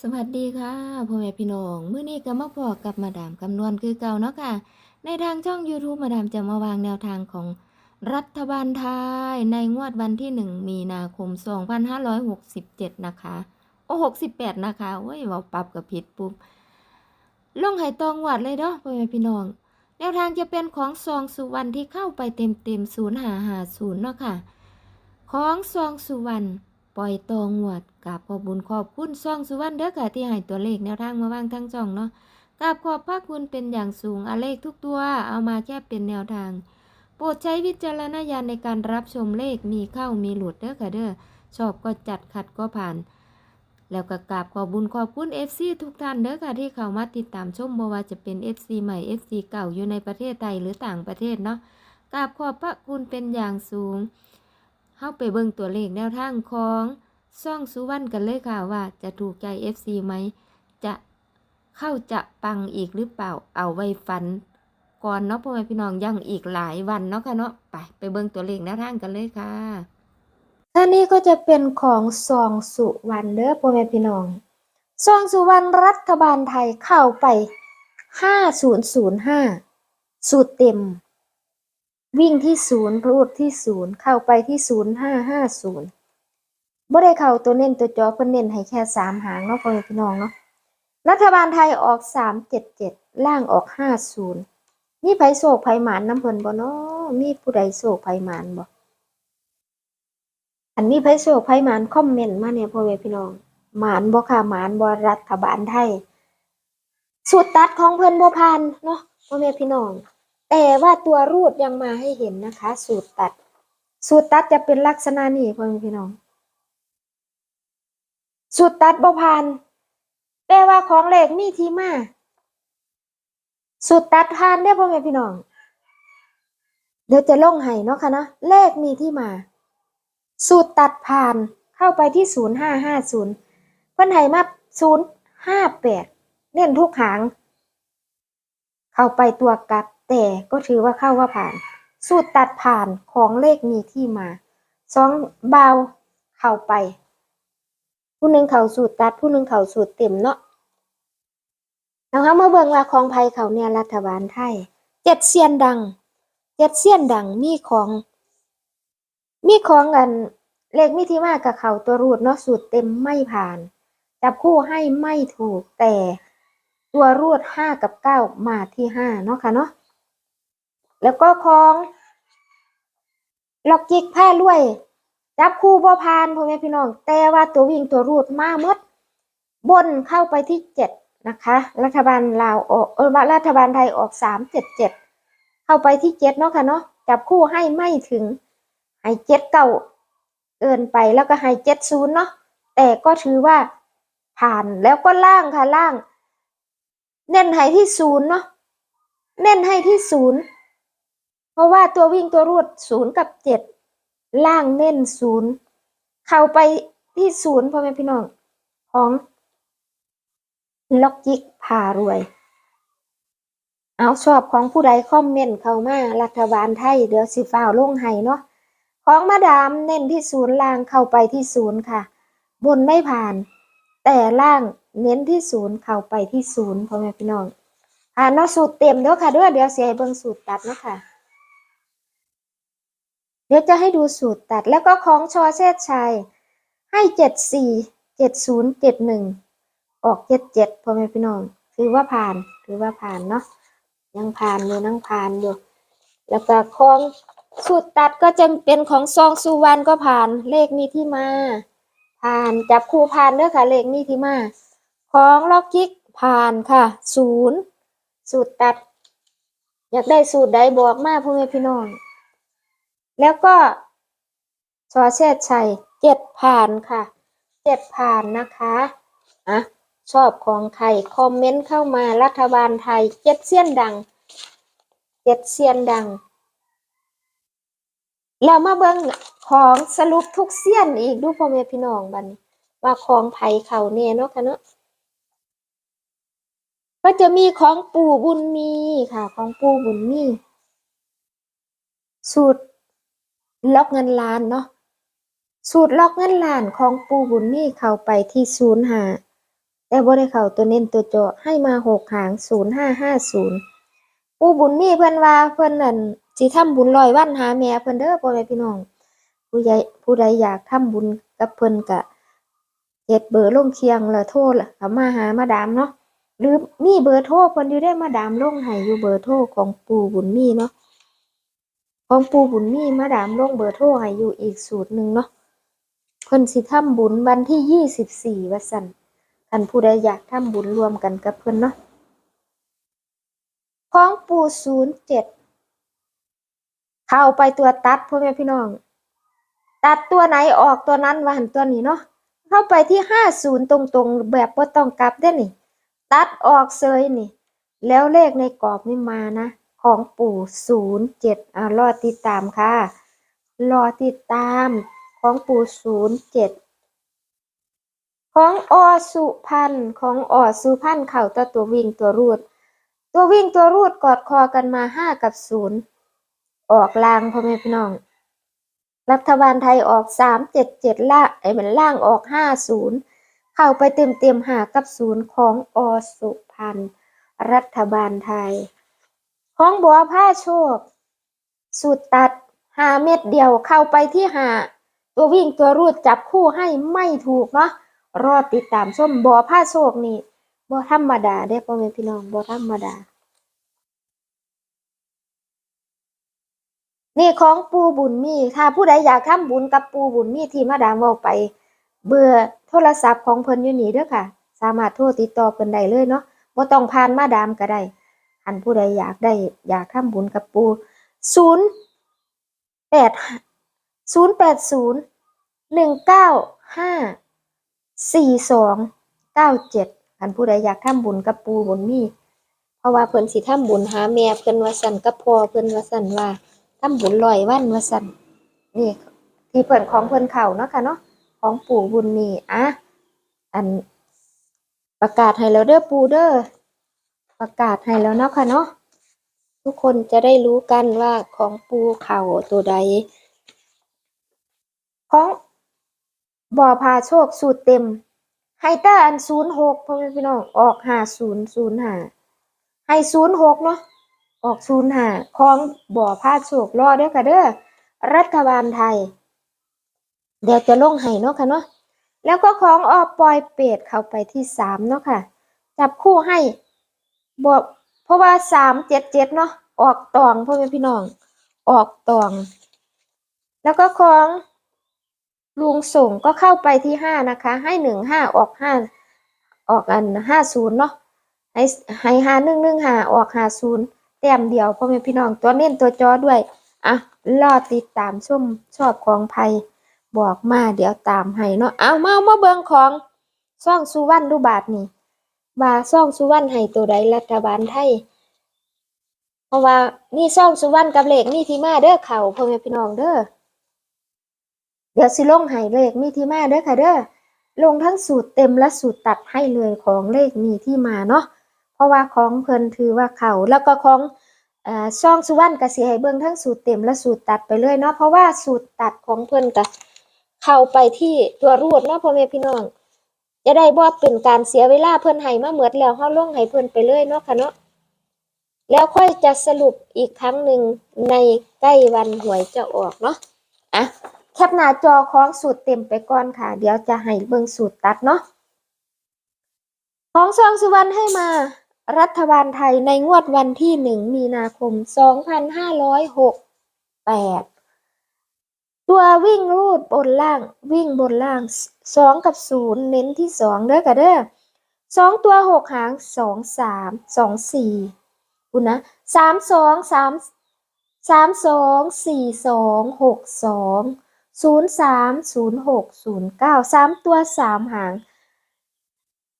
สวัสดีค่ะพ่อแม่พี่น้องมื้อนี้ก็มาพอกับมาดามคำนวณคือเก่าเนาะค่ะ ในทางช่อง YouTube มาดามจะมาวางแนวทางของรัฐบาลไทยในงวดวันที่ 1 มีนาคม 2567 นะคะ โอ้68 นะคะเว้ยว้าปรับกับผิดปุ๊บลงให้ตองวัดเลยเนาะพ่อแม่พี่น้อง แนวทางจะเป็นของซองสุวรรณที่เข้าไปเต็มเต็มศูนย์หาหาศูนย์เนาะค่ะ ของซองสุวรรณ ปล่อยตองวดกับขอบบุญขอบคุณซองสุวรรณเด้อค่ะที่ให้ตัวเลขแนวทางมาวางทั้งช่องเนาะกับขอบพระคุณเป็นอย่างสูงอาเลขทุกตัวเอามาแค่เป็นแนวทาง โปรดใช้วิจารณญาณในการรับชมเลขมีเข้ามีหลุดเด้อค่ะเด้อชอบก็จัดขัดก็ผ่าน แล้วก็กราบขอบบุญขอบคุณ FC ทุกท่านเด้อค่ะที่เข้ามาติดตามชมบ่ว่าจะเป็น FC ใหม่ FC เก่าอยู่ในประเทศไทยหรือต่างประเทศเนาะกราบขอบพระคุณเป็นอย่างสูง เข้าไปเบิ่งตัวเลขแนวทางของซ่องสุวรรณกันเลยค่ะว่าจะถูกใจ FC ไหม จะเข้าจะปังอีกหรือเปล่าเอาไว้ฟัน ก่อนเนาะพ่อแม่พี่น้องยังอีกหลายวันเนาะค่ะเนาะไปไปเบิ่งตัวเลขแนวทางกันเลยค่ะท่านี้ก็จะเป็นของซองสุวรรณเด้อพ่อแม่พี่น้องซองสุวรรณรัฐบาลไทยเข้าไป 5005 สูตรเต็ม วิ่งที่ศูนย์รูดที่ศูนย์เข้าไปที่0550บ่ได้เข้าตัวเน้นตัวจอเพิ่นเน้นให้แค่3หางเนาะพ่อแม่พี่น้องเนาะรัฐบาลไทยออก377ล่างออก50มีไผโศกไผหมานน้ำเพิ่นบ่เนาะมีผู้ใดโศกไผหมานบ่อันนี้ไผโชคไผหมานคอมเมนต์มาเนี่ยพ่อแม่พี่น้องหมานบ่ค่ะหมานบ่รัฐบาลไทยสูตรตัดของเพิ่นบ่ผ่านเนาะพ่อแม่พี่น้อง แต่ว่าตัวรูดยังมาให้เห็นนะคะ สูตรตัด สูตรตัดจะเป็นลักษณะนี้พ่อแม่พี่น้อง สูตรตัดบ่ผ่านแต่ว่าของเลขมีที่มา สูตรตัดผ่านเด้พ่อแม่พี่น้อง เดี๋ยวจะลงให้เนาะค่ะเนาะเลขมีที่มา สูตรตัดผ่านเข้าไปที่ศูนย์ห้าห้าศูนย์เพิ่นให้มาศูนย์ห้าแปดเน้นทุกหาง เข้าไปตัวกลับ แต่ก็ถือว่าเข้าว่าผ่าน สูตรตัดผ่านของเลขมีที่มาสองเบาเข้าไป ผู้หนึ่งเข้าสูตรตัดผู้หนึ่งเข้าสูตรเต็มเนาะนะคะเมื่อเบิ่งว่าของไทยเขาเนี่ยรัฐบาลไทยเจ็ดเซียนดังเจ็ดเซียนดังมีของ มีของอันเลขมีที่มากับเขาตัวรูดเนาะสูตรเต็มไม่ผ่านจับคู่ให้ไม่ถูกแต่ตัวรูดห้ากับเก้ามาที่ห้าเนาะค่ะเนาะ แล้วก็ของล็อกจิกผ้าลวย จับคู่บ่ผ่านพ่อแม่พี่น้อง แต่ว่าตัววิ่งตัวรูดมาหมด บนเข้าไปที่เจ็ดนะคะ รัฐบาลลาวออกเออรัฐบาลไทยออกสามเจ็ดเจ็ดเข้าไปที่เจ็ดเนาะค่ะเนาะจับคู่ให้ไม่ถึงให้เจ็ดเก้าเกินไปแล้วก็ให้เจ็ดศูนย์เนาะแต่ก็ถือว่าผ่านแล้วก็ล่างค่ะล่าง เน้นให้ที่ศูนย์เนาะเน้นให้ที่ศูนย์ เพราะว่าตัววิ่งตัวรูดศูนย์กับเจ็ดล่างเน้นศูนย์เข้าไปที่ศูนย์พ่อแม่พี่น้อง ของล็อกจิกพารวย เอาชอบของผู้ใดคอมเมนต์เข้ามารัฐบาลไทย เดี๋ยวสิฟ้าวลงให้เนาะของมาดามเน้นที่ศูนย์ล่างเข้าไปที่ศูนย์ค่ะ บนไม่ผ่าน แต่ล่างเน้นที่ศูนย์เข้าไปที่ศูนย์พ่อแม่พี่น้องผ่านเนาะสูตรเต็มเด้อค่ะเด้อเดี๋ยวเสียเบิ่งสูตรตัดเนาะค่ะ เดี๋ยวจะให้ดูสูตรตัดแล้วก็ของชอเชษชัย ให้เจ็ดสี่เจ็ดศูนย์เจ็ดหนึ่งออกเจ็ดเจ็ดพ่อแม่พี่น้องถือว่าผ่านถือว่าผ่านเนาะยังผ่านอยู่นั่งผ่านอยู่ แล้วก็ของสูตรตัดก็จะเป็นของซองสุวรรณก็ผ่านเลขมีที่มา ผ่านจับคู่ผ่านเด้อค่ะ เลขมีที่มา ของล็อกกิกผ่านค่ะศูนย์สูตรตัด อยากได้สูตรใดบอกมาพ่อแม่พี่น้อง แล้วก็ชอเชษชัยเจ็ดผ่านค่ะ เจ็ดผ่านนะคะอะชอบของใครคอมเมนต์เข้ามารัฐบาลไทยเจ็ดเสี้ยนดังเจ็ดเสี้ยนดัง แล้วมาเบิ่งของสรุปทุกเสี้ยนอีกดูพ่อแม่พี่น้องบันว่าของไผเขาแน่เนาะค่ะเนาะก็จะมีของปู่บุญมีค่ะ ของปู่บุญมีสูตร ล็อกเงินล้านเนาะสูตรล็อกเงินล้านของปูบุญมีเข้าไปที่ศูนย์หาแต่บ่ได้เข้าตัวเน้นตัวเจาะให้มาหกหางศูนย์ห้าห้าศูนย์ปูบุญมีเพิ่นว่าเพิ่นนั่นสิทำบุญร้อยวันหาแม่เพิ่นเด้อพ่อแม่พี่น้องผู้ใหญ่ผู้ใดอยากทำบุญกับเพิ่นก็เฮ็ดเบอร์ลงเคียงล้วโทรล่ะมาหามาดามเนาะหรือมีเบอร์โทรเพิ่นอยู่ได้มาดามลงให้อยู่เบอร์โทรของปู่บุญมีเนาะ ของปู่บุญมีมาดามลงเบอร์โทรให้อยู่อีกสูตรหนึ่งเนาะเพิ่นสิทำบุญวันที่ยี่สิบสี่ว่าซั่นท่านผู้ใดอยากทำบุญรวมกันกับเพิ่นเนาะของปู่ศูนย์เจ็ดเข้าไปตัวตัดพ่อแม่พี่น้อง ตัดตัวไหนออกตัวนั้นว่าหันตัวนี้เนาะเข้าไปที่ห้าศูนย์ตรงๆ แบบบ่ต้องกลับได้นี่ ตัดออกเซยนี่ แล้วเลขในกรอบนี่มานะ ของปู่ศูนย์เจ็ดรอติดตามค่ะ รอติดตามของปู่ศูนย์เจ็ดของอสุพันธ์ของอสุพันธ์เข่าตัวตัววิ่งตัวรูด ตัววิ่งตัวรูดกอดคอกันมาห้ากับศูนย์ออกลางพ่อแม่พี่น้อง รัฐบาลไทยออกสามเจ็ดเจ็ดล่างไอ้มันล่างออกห้าศูนย์เข้าไปเต็มเต็มหากับศูนย์ของอสุพันธ์รัฐบาลไทย ของบัวผ้าโชค สูตรตัดหาเม็ดเดียวเข้าไปที่หาตัววิ่งตัวรูดจับคู่ให้ไม่ถูกเนาะรอติดตามชมบัวผ้าโชคนี่บ่ธรรมดาเด้พ่อแม่พี่น้องบ่ธรรมดา นี่ของปูบุญมีถ้าผู้ใดอยากทำบุญกับปูบุญมีที่มาดามเว้าไป เบอร์โทรศัพท์ของเพิ่นอยู่นี่เด้อค่ะ สามารถโทรติดต่อเพิ่นได้เลยเนาะบ่ต้องผ่านมาดามก็ได้ อันผู้ใดอยากได้อยากทำบุญกับปู0 8 0 8 0 1 9 5 4 2 9 7อันผู้ใดอยากทำบุญกับปูบุญมีเพราะว่าเพิ่นสิทำบุญหาแม่เพิ่นว่าสันกับพ่อเพิ่นว่าสันว่าทำบุญลอยวันว่าสันนี่ที่เพิ่นของเพิ่นเข่าเนาะค่ะเนาะของปู่บุญมีอะอันประกาศให้แล้วเด้อปู่เด้อ ประกาศให้แล้วเนาะค่ะเนาะทุกคนจะได้รู้กันว่าของปูเข่าตัวใดของบ่อพาโชคสูตรเต็มให้แตาอันศูนย์หกพ่อแม่พี่น้องออกห้าศูนย์ศูนย์ห้าให้ศูนย์หกเนาะออกศูนย์หาของบ่อผ้าโชครอเด้อค่ะเด้อรัฐบาลไทย เดี๋ยวจะลงให้เนาะค่ะเนาะแล้วก็ของออปอยเป็ดเข้าไปที่สามเนาะค่ะ จับคู่ให้ บวกเพราะว่าสามเจ็ดเจ็ดเนาะออกตองพ่อแม่พี่น้อง ออกตอง แล้วก็ของลุงส่งก็เข้าไปที่ห้านะคะ ให้หนึ่งห้าออกห้าออกอันห้าศูนย์เนาะให้ให้ห้าหนึ่งหนึ่งห้าออกห้าศูนย์แต้มเดียวพ่อแม่พี่น้องตัวเน้นตัวจอด้วยอะรอติดตามชมชอบของไพบอกมาเดี๋ยวตามให้เนาะเอามามาเบิงของซ่องสุวรรณดูบาทนี่ ว่าซ่องสุวรรณให้ตัวใดรัฐบาลไทย เพราะว่านี่ซ่องสุวรรณกับเลขนี่ที่มาเด้อเขาพ่อแม่พี่น้องเด้อเดี๋ยวสิลงให้เลขมีที่มาเด้อค่ะเด้อลงทั้งสูตรเต็มและสูตรตัดให้เลยของเลขมีที่มาเนาะเพราะว่าของเพิ่นถือว่าเขาแล้วก็ของเออช่องสุวรรณก็สิให้เบิ่งทั้งสูตรเต็มและสูตรตัดไปเลยเนาะเพราะว่าสูตรตัดของเพิ่นก็เข้าไปที่ตัวรูดเนาะพ่อแม่พี่น้อง จะได้บ่เป็นการเสียเวลาเพิ่นให้มาเหมือดแล้วเฮาลงให้เพิ่นไปเลยเนาะค่ะเนาะแล้วค่อยจะสรุปอีกครั้งหนึ่งในใกล้วันหวยจะออกเนาะอะแคปหน้าจอของสูตรเต็มไปก่อนค่ะ เดี๋ยวจะให้เบิ่งสูตรตัดเนาะของซองสุวรรณให้มารัฐบาลไทยในงวดวันที่หนึ่งมีนาคมสองพันห้าร้อยหกแปดตัววิ่งรูดบนล่างวิ่งบนล่าง สองกับศูนย์เน้นที่สองเด้อค่ะเด้อสองตัวหกหางสองสามสองสี่คุณนะสามสองสามสามสองสี่สองหกสองศูนย์สามศูนย์หกศูนย์เก้าสามตัวสามหาง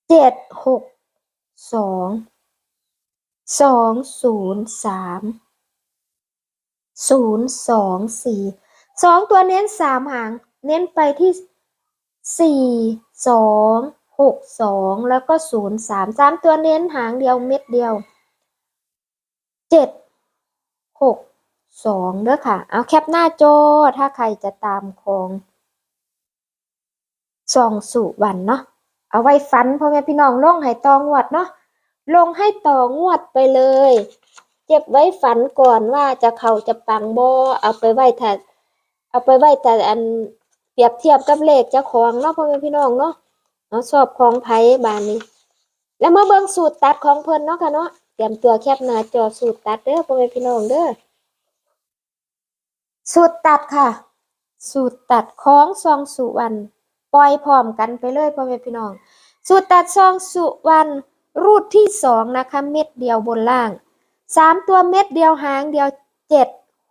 เจ็ดหกสองสองศูนย์สามศูนย์สองสี่สองตัวเน้นสามหาง เน้นไปที่ สี่สองหกสองแล้วก็ศูนย์สามสามตัวเน้นหางเดียวเม็ดเดียวเจ็ดหกสองเด้อค่ะ เอาแคปหน้าจอถ้าใครจะตามของสองสุวรรณเนาะเอาไว้ฝันพ่อแม่พี่น้องลงให้ตองวดเนาะลงให้ต่องวดไปเลย เก็บไว้ฝันก่อนว่าจะเขาจะปังบ่เอาไปไว้ถ้าเอาไปไว้แต่อัน เปรียบเทียบกับเลขเจ้าของเนาะพ่อแม่พี่น้องเนาะเอาชอบของไผ่บานนี้ แล้วมาเบิ่งสูตรตัดของเพิ่นเนาะค่ะเนาะเตรียมตัวแคปหน้าจอสูตรตัดเด้อพ่อแม่พี่น้องเด้อสูตรตัดค่ะ สูตรตัดของซองสุวรรณปล่อยพร้อมกันไปเลยพ่อแม่พี่น้อง สูตรตัดซองสุวรรณรูดที่สองนะคะ เม็ดเดียวบนล่างสามตัวเม็ดเดียวหางเดียวเจ็ด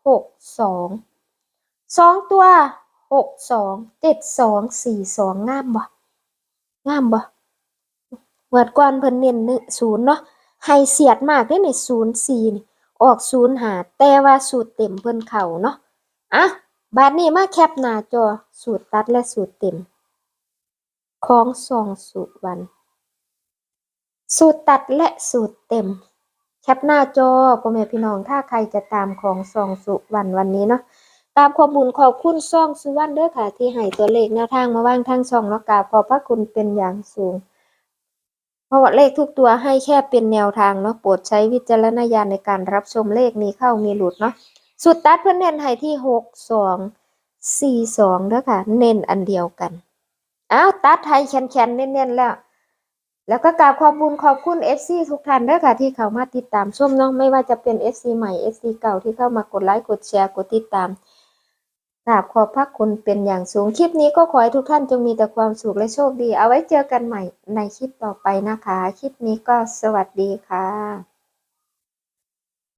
หกสองสองตัว หกสองเจ็ดสองสี่สองงามบ่งามบ่เมื่อก่อนเพิ่นเน้นหนึ่งศูนย์เนาะให้เสียดมากได้ในศูนย์สี่นี่ออกศูนย์หาแต่ว่าสูตรเต็มเพิ่นเข่าเนาะอะบัดนี้มาแคปหน้าจอสูตรตัดและสูตรเต็ม ของซองสุวรรณสูตรตัดและสูตรเต็ม แคปหน้าจอพ่อแม่พี่น้องถ้าใครจะตามของซองสุวรรณวันนี้เนาะ ตามข้อมูลขอบคุณซองสุวรรณเด้อค่ะ ที่ให้ตัวเลขแนวทางมาว่างทางช่องเนาะกราบขอบพระคุณเป็นอย่างสูง เพราะว่าเลขทุกตัวให้แค่เป็นแนวทางเนาะโปรดใช้วิจารณญาณในการรับชมเลขมีเข้ามีหลุดเนาะสุดตัดเพื่อนเน้นให้ที่หกสองสี่สองเด้อค่ะ เน้นอันเดียวกันอ้าวตัดไทยแคนๆเน้นๆแล้วแล้วก็กราบขอบคุณขอบคุณ FC ทุกท่านเด้อค่ะที่เข้ามาติดตามชมเนาะไม่ว่าจะเป็น FC ใหม่ FC เก่าที่เข้ามากดไลค์กดแชร์กดติดตาม กราบขอบพระคุณเป็นอย่างสูง คลิปนี้ก็ขอให้ทุกท่านจงมีแต่ความสุขและโชคดี เอาไว้เจอกันใหม่ในคลิปต่อไปนะคะ คลิปนี้ก็สวัสดีค่ะ